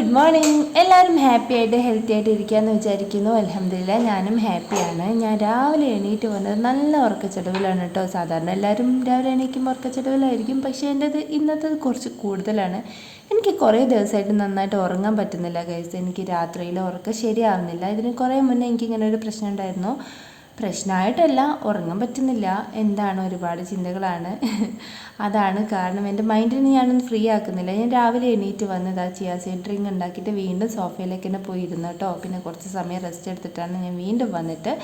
Good morning. എല്ലാവരും happy ആയിട്ട് healthy ആയിട്ട് ഇരിക്കാമെന്ന് വിചാരിക്കുന്നു. അലഹമില്ല ഞാനും ഹാപ്പിയാണ്. ഞാൻ രാവിലെ എണീറ്റ് വന്നത് നല്ല ഉറക്കച്ചെടവിലാണ് കേട്ടോ. സാധാരണ എല്ലാവരും രാവിലെ എണീക്കുമ്പോൾ ഉറക്കച്ചെടവിലായിരിക്കും. പക്ഷേ എന്റെത് ഇന്നത്തേത് കുറച്ച് കൂടുതലാണ്. എനിക്ക് കുറേ ദിവസമായിട്ട് നന്നായിട്ട് ഉറങ്ങാൻ പറ്റുന്നില്ല ഗൈസ് എനിക്ക് രാത്രിയിൽ ഉറക്കം ശരിയാവുന്നില്ല. ഇതിന് കുറേ മുന്നേ എനിക്കിങ്ങനെ ഒരു പ്രശ്നം ഉണ്ടായിരുന്നു. പ്രശ്നമായിട്ടല്ല ഉറങ്ങാൻ പറ്റുന്നില്ല. എന്താണ് ഒരുപാട് ചിന്തകളാണ്. അതാണ് കാരണം. എന്റെ മൈൻഡിന് ഞാനൊന്ന് ഫ്രീ ആക്കുന്നില്ല. ഞാൻ രാവിലെ എണീറ്റ് വന്നത് ആ ചിയാസി ഡ്രിങ്ക് ഉണ്ടാക്കിയിട്ട് വീണ്ടും സോഫയിലേക്ക് തന്നെ പോയി ഇരുന്നു കേട്ടോ. പിന്നെ കുറച്ച് സമയം റെസ്റ്റ് എടുത്തിട്ടാണ് ഞാൻ വീണ്ടും വന്നിട്ട്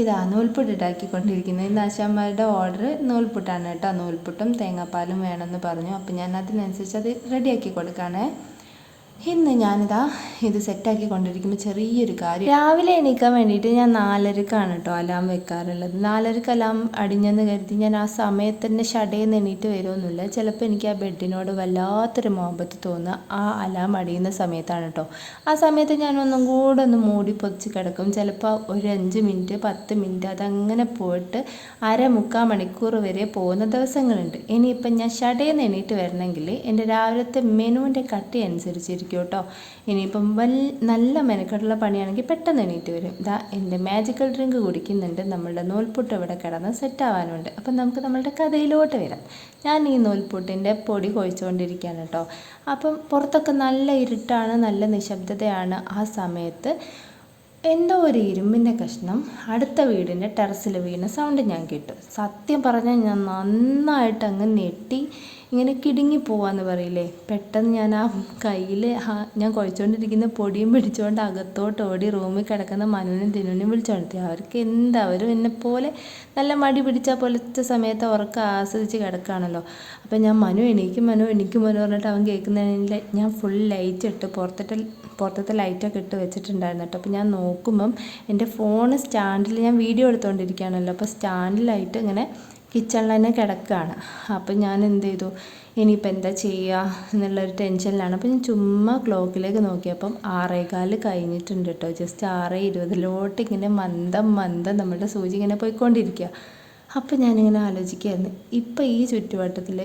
ഇതാ നൂൽപുട്ട് ഉണ്ടാക്കിക്കൊണ്ടിരിക്കുന്നത്. ഇന്ന് ആശാന്മാരുടെ ഓർഡർ നൂൽപുട്ടാണ് കേട്ടോ. നൂൽപുട്ടും തേങ്ങാപ്പാലും വേണമെന്ന് പറഞ്ഞു. അപ്പോൾ ഞാൻ അതിനനുസരിച്ച് അത് റെഡിയാക്കി കൊടുക്കുകയാണേ ഇന്ന് ഞാനിതാ ഇത് സെറ്റാക്കി കൊണ്ടിരിക്കുമ്പോൾ ചെറിയൊരു കാര്യം. രാവിലെ എണീക്കാൻ വേണ്ടിയിട്ട് ഞാൻ നാലരക്കാണ് കേട്ടോ അലാം വെക്കാറുള്ളത്. നാലരക്ക് അലാം അടിഞ്ഞെന്ന് കരുതി ഞാൻ ആ സമയത്ത് തന്നെ ഷടയെന്ന് എണീറ്റ് വരുമൊന്നുമില്ല ചിലപ്പോൾ എനിക്ക് ആ ബെഡിനോട് വല്ലാത്തൊരു മോഹബത്ത് തോന്നുക. ആ അലാം അടിയുന്ന സമയത്താണ് കേട്ടോ. ആ സമയത്ത് ഞാൻ ഒന്നും കൂടെ ഒന്ന് മൂടി പൊതിച്ച് കിടക്കും. ചിലപ്പോൾ ഒരു അഞ്ച് മിനിറ്റ് പത്ത് മിനിറ്റ് അതങ്ങനെ പോയിട്ട് അര മുക്കാൽ മണിക്കൂർ വരെ പോകുന്ന ദിവസങ്ങളുണ്ട്. ഇനിയിപ്പം ഞാൻ ഷടയെന്ന് എണീറ്റ് വരണമെങ്കിൽ എന്റെ രാവിലത്തെ മെനുവിന്റെ കട്ടി അനുസരിച്ചിരിക്കും. കേട്ടോ. ഇനിയിപ്പം വൽ നല്ല മെനക്കെട്ടുള്ള പണിയാണെങ്കിൽ പെട്ടെന്ന് എണീറ്റ് വരും. ഇതാ എന്റെ മാജിക്കൽ ഡ്രിങ്ക് കുടിക്കുന്നുണ്ട്. നമ്മളുടെ നൂൽപുട്ട് ഇവിടെ കിടന്ന് സെറ്റാവാനുണ്ട് അപ്പം നമുക്ക് നമ്മളുടെ കഥയിലോട്ട് വരാം. ഞാൻ ഈ നൂൽപുട്ടിന്റെ പൊടി കൊഴിച്ചുകൊണ്ടിരിക്കുകയാണ് കേട്ടോ. അപ്പം പുറത്തൊക്കെ നല്ല ഇരുട്ടാണ് നല്ല നിശബ്ദതയാണ് ആ സമയത്ത് എന്തോ ഒരു ഇരുമ്പിന്റെ കഷ്ണം അടുത്ത വീടിന്റെ ടെറസിൽ വീണ സൗണ്ട് ഞാൻ കേട്ടു. സത്യം പറഞ്ഞാൽ ഞാൻ നന്നായിട്ട് അങ്ങ് ഞെട്ടി ഇങ്ങനെ കിടുങ്ങി പോവാന്ന് പറയില്ലേ? പെട്ടെന്ന് ഞാൻ ആ കയ്യിൽ ഞാൻ കുഴച്ചുകൊണ്ടിരിക്കുന്ന പൊടിയും പിടിച്ചുകൊണ്ട് അകത്തോട്ട് ഓടി റൂമിൽ കിടക്കുന്ന മനുവിനും തിനുവിനും വിളിച്ചോണ്ടി അവർക്ക് എന്താ? അവരും എന്നെ പോലെ നല്ല മടി പിടിച്ച പോലത്തെ സമയത്ത് ഉറക്കം ആസ്വദിച്ച് കിടക്കുകയാണല്ലോ. അപ്പം ഞാൻ മനു എണീക്കും മനു എണീക്കും മനു പറഞ്ഞിട്ട് അവൻ കേൾക്കുന്നതിന്റെ ഞാൻ ഫുൾ ലൈറ്റ് ഇട്ട് പുറത്തിട്ട് പുറത്തത്തെ ലൈറ്റൊക്കെ ഇട്ട് വെച്ചിട്ടുണ്ടായിരുന്നു കേട്ടോ. അപ്പോൾ ഞാൻ നോക്കുമ്പം എന്റെ ഫോൺ സ്റ്റാൻഡിൽ ഞാൻ വീഡിയോ എടുത്തുകൊണ്ടിരിക്കുകയാണല്ലോ അപ്പോൾ സ്റ്റാൻഡിലായിട്ട് ഇങ്ങനെ കിച്ചണിൽ തന്നെ കിടക്കുകയാണ്. അപ്പം ഞാൻ എന്ത് ചെയ്തു ഇനിയിപ്പോൾ എന്താ ചെയ്യുക എന്നുള്ളൊരു ടെൻഷനിലാണ്. അപ്പം ഞാൻ ചുമ്മാ ക്ലോക്കിലേക്ക് നോക്കിയപ്പം ആറേകാൽ കഴിഞ്ഞിട്ടുണ്ട് കേട്ടോ. ജസ്റ്റ് ആറ് ഇരുപതിലോട്ട് ഇങ്ങനെ മന്ദം മന്ദം നമ്മുടെ സൂചി ഇങ്ങനെ പോയിക്കൊണ്ടിരിക്കുക. അപ്പം ഞാനിങ്ങനെ ആലോചിക്കുകയായിരുന്നു. ഇപ്പം ഈ ചുറ്റുവട്ടത്തിൽ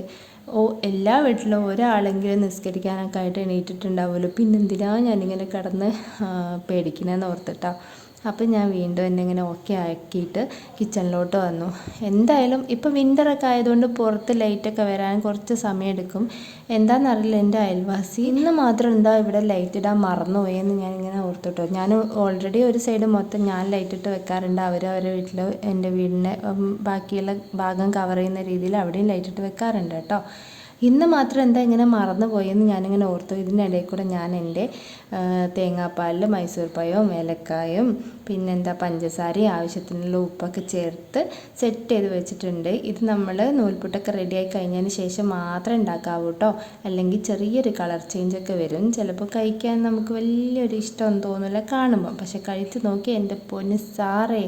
ഓ എല്ലാ വീട്ടിലും ഒരാളെങ്കിലും നിസ്കരിക്കാനൊക്കെ ആയിട്ട് എണീറ്റിട്ടുണ്ടാവുമല്ലോ. പിന്നെന്തിനാണ് ഞാനിങ്ങനെ കിടന്ന് പേടിക്കണമെന്ന് ഓർത്തിട്ടാ. അപ്പം ഞാൻ വീണ്ടും എന്നെ ഇങ്ങനെ ഓക്കെ ആക്കിയിട്ട് കിച്ചണിലോട്ട് വന്നു. എന്തായാലും ഇപ്പം വിന്ററൊക്കെ ആയതുകൊണ്ട് പുറത്ത് ലൈറ്റൊക്കെ വരാൻ കുറച്ച് സമയം എടുക്കും എന്താണെന്നറിയില്ല എന്റെ അയൽവാസി. ഇന്ന് മാത്രം എന്താ ഇവിടെ ലൈറ്റ് ഇടാൻ മറന്നുപോയെന്ന് ഞാൻ ഇങ്ങനെ ഓർത്തിട്ടോ. ഞാൻ ഓൾറെഡി ഒരു സൈഡ് മൊത്തം ഞാൻ ലൈറ്റ് ഇട്ട് വെക്കാറുണ്ട്. അവർ അവരുടെ വീട്ടിൽ എന്റെ വീടിന്റെ ബാക്കിയുള്ള ഭാഗം കവർ ചെയ്യുന്ന രീതിയിൽ അവിടെയും ലൈറ്റ് ഇട്ട് വെക്കാറുണ്ട് കേട്ടോ. ഇന്ന് മാത്രം എന്താ ഇങ്ങനെ മറന്നു പോയെന്ന് ഞാനിങ്ങനെ ഓർത്തു. ഇതിനിടയിൽ കൂടെ ഞാൻ എന്റെ തേങ്ങാപ്പാലിൽ മൈസൂർ പഴവും ഏലക്കായും പിന്നെന്താ പഞ്ചസാരയും ആവശ്യത്തിനുള്ള ഉപ്പൊക്കെ ചേർത്ത് സെറ്റ് ചെയ്ത് വെച്ചിട്ടുണ്ട്. ഇത് നമ്മൾ നൂൽപുട്ടൊക്കെ റെഡിയായി കഴിഞ്ഞതിന് ശേഷം മാത്രം ഉണ്ടാക്കാവൂ കേട്ടോ അല്ലെങ്കിൽ ചെറിയൊരു കളർ ചേഞ്ചൊക്കെ വരും. ചിലപ്പോൾ കഴിക്കാൻ നമുക്ക് വലിയൊരു ഇഷ്ടം തോന്നില്ല കാണുമ്പോൾ പക്ഷെ കഴിച്ച് നോക്കി എന്റെ പൊന്ന് സാറേ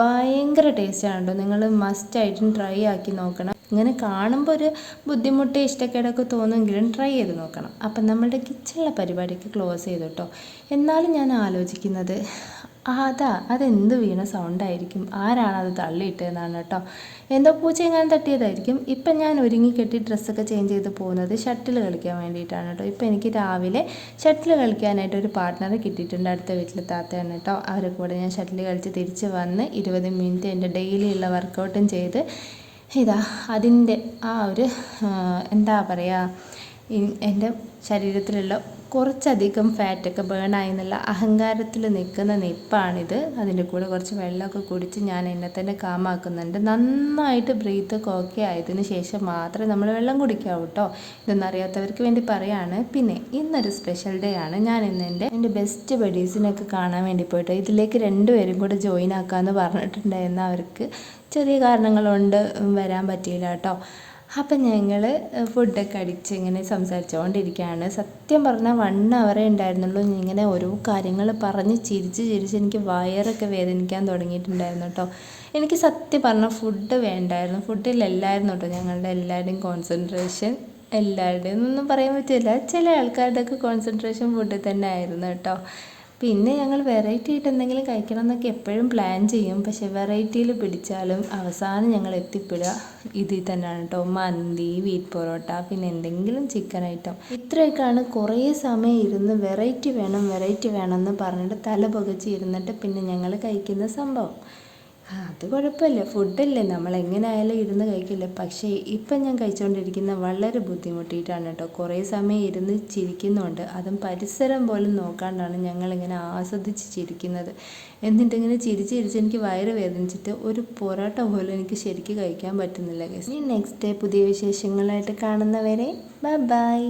ഭയങ്കര ടേസ്റ്റാണ് കേട്ടോ നിങ്ങൾ മസ്റ്റായിട്ടും ട്രൈ ആക്കി നോക്കണം. ഇങ്ങനെ കാണുമ്പോൾ ഒരു ബുദ്ധിമുട്ട് ഇഷ്ടക്കേടൊക്കെ തോന്നുമെങ്കിലും ട്രൈ ചെയ്ത് നോക്കണം. അപ്പം നമ്മളുടെ കിച്ചണിലെ പരിപാടിക്ക് ക്ലോസ് ചെയ്തു കേട്ടോ എന്നാലും ഞാൻ ആലോചിക്കുന്നത് അതാ അതെന്ത് വീണ സൗണ്ടായിരിക്കും ആരാണ് അത് തള്ളിയിട്ടതെന്നാണ് കേട്ടോ എന്തോ പൂച്ച എങ്ങാനും തട്ടിയതായിരിക്കും. ഇപ്പം ഞാൻ ഒരുങ്ങി കെട്ടി ഡ്രസ്സൊക്കെ ചേഞ്ച് ചെയ്ത് പോകുന്നത് ഷട്ടിൽ കളിക്കാൻ വേണ്ടിയിട്ടാണ് കേട്ടോ ഇപ്പം എനിക്ക് രാവിലെ ഷട്ടിൽ കളിക്കാനായിട്ട് ഒരു പാർട്ട്ണറെ കിട്ടിയിട്ടുണ്ട് അടുത്ത വീട്ടിലെ താത്തയാണ് കേട്ടോ അവരെ കൂടെ ഞാൻ ഷട്ടിൽ കളിച്ച് തിരിച്ച് വന്ന് ഇരുപത് മിനിറ്റ് എന്റെ ഡെയിലി ഉള്ള വർക്കൗട്ടും ചെയ്ത് ഇതാ അതിന്റെ ആ ഒരു എന്താ പറയുക എന്റെ ശരീരത്തിലുള്ള കുറച്ചധികം ഫാറ്റൊക്കെ ബേണായി എന്നുള്ള അഹങ്കാരത്തിൽ നിൽക്കുന്ന നിപ്പാണിത്. അതിന്റെ കൂടെ കുറച്ച് വെള്ളമൊക്കെ കുടിച്ച് ഞാൻ എന്നെ തന്നെ കാമാക്കുന്നുണ്ട്. നന്നായിട്ട് ബ്രീത്തൊക്കെ ഓക്കെ ആയതിനു ശേഷം മാത്രമേ നമ്മൾ വെള്ളം കുടിക്കാവൂ കേട്ടോ ഇതൊന്നും അറിയാത്തവർക്ക് വേണ്ടി പറയാണ്. പിന്നെ ഇന്നൊരു സ്പെഷ്യൽ ഡേ ആണ്. ഞാൻ ഇന്ന് എന്റെ എന്റെ ബെസ്റ്റ് ബഡീസിനൊക്കെ കാണാൻ വേണ്ടി പോയിട്ട് ഇതിലേക്ക് രണ്ടുപേരും കൂടെ ജോയിൻ ആക്കാമെന്ന് പറഞ്ഞിട്ടുണ്ടായിരുന്നു അവർക്ക് ചെറിയ കാരണങ്ങൾ കൊണ്ട് വരാൻ പറ്റിയില്ല കേട്ടോ. അപ്പം ഞങ്ങൾ ഫുഡൊക്കെ അടിച്ച് ഇങ്ങനെ സംസാരിച്ചുകൊണ്ടിരിക്കുകയാണ് സത്യം പറഞ്ഞാൽ വൺ അവറേ ഉണ്ടായിരുന്നുള്ളൂ. ഇങ്ങനെ ഓരോ കാര്യങ്ങൾ പറഞ്ഞ് ചിരിച്ച് ചിരിച്ച് എനിക്ക് വയറൊക്കെ വേദനിക്കാൻ തുടങ്ങിയിട്ടുണ്ടായിരുന്നു കേട്ടോ. എനിക്ക് സത്യം പറഞ്ഞാൽ ഫുഡ് വേണ്ടായിരുന്നു. ഫുഡിലല്ലായിരുന്നു കേട്ടോ ഞങ്ങളുടെ എല്ലാവരുടെയും കോൺസെൻട്രേഷൻ എല്ലാവരുടെയും ഒന്നും പറയാൻ പറ്റില്ല. ചില ആൾക്കാരുടെയൊക്കെ കോൺസെൻട്രേഷൻ ഫുഡിൽ തന്നെ ആയിരുന്നു കേട്ടോ. പിന്നെ ഞങ്ങൾ വെറൈറ്റി ആയിട്ട് എന്തെങ്കിലും കഴിക്കണം എന്നൊക്കെ എപ്പോഴും പ്ലാൻ ചെയ്യും. പക്ഷെ വെറൈറ്റിയിൽ പിടിച്ചാലും അവസാനം ഞങ്ങൾ എത്തിപ്പെടുക. ഇതിൽ തന്നെയാണ് കേട്ടോ മന്തി വീറ്റ് പൊറോട്ട പിന്നെ എന്തെങ്കിലും ചിക്കൻ ഐറ്റം ഇത്രയൊക്കെയാണ് കുറേ സമയം ഇരുന്ന് വെറൈറ്റി വേണം വെറൈറ്റി വേണം എന്ന് പറഞ്ഞിട്ട് തല പുകച്ച് ഇരുന്നിട്ട് പിന്നെ ഞങ്ങൾ കഴിക്കുന്ന സംഭവം. ആ, അത് കുഴപ്പമില്ല. ഫുഡല്ലേ. നമ്മൾ എങ്ങനെ ആയാലും ഇരുന്ന് കഴിക്കില്ല. പക്ഷേ ഇപ്പം ഞാൻ കഴിച്ചുകൊണ്ടിരിക്കുന്ന വളരെ ബുദ്ധിമുട്ടിയിട്ടാണ് കേട്ടോ. കുറേ സമയം ഇരുന്ന് ചിരിക്കുന്നുണ്ട്. അതും പരിസരം പോലും നോക്കാണ്ടാണ് ഞങ്ങളിങ്ങനെ ആസ്വദിച്ച് ചിരിക്കുന്നത്. എന്നിട്ടിങ്ങനെ ചിരിച്ച് ചിരിച്ച് എനിക്ക് വയറ് വേദനിച്ചിട്ട് ഒരു പൊറോട്ട പോലും എനിക്ക് ശരിക്കും കഴിക്കാൻ പറ്റുന്നില്ല. ഇനി നെക്സ്റ്റ് ഡേ പുതിയ വിശേഷങ്ങളായിട്ട് കാണുന്നവരെ ബൈ ബൈ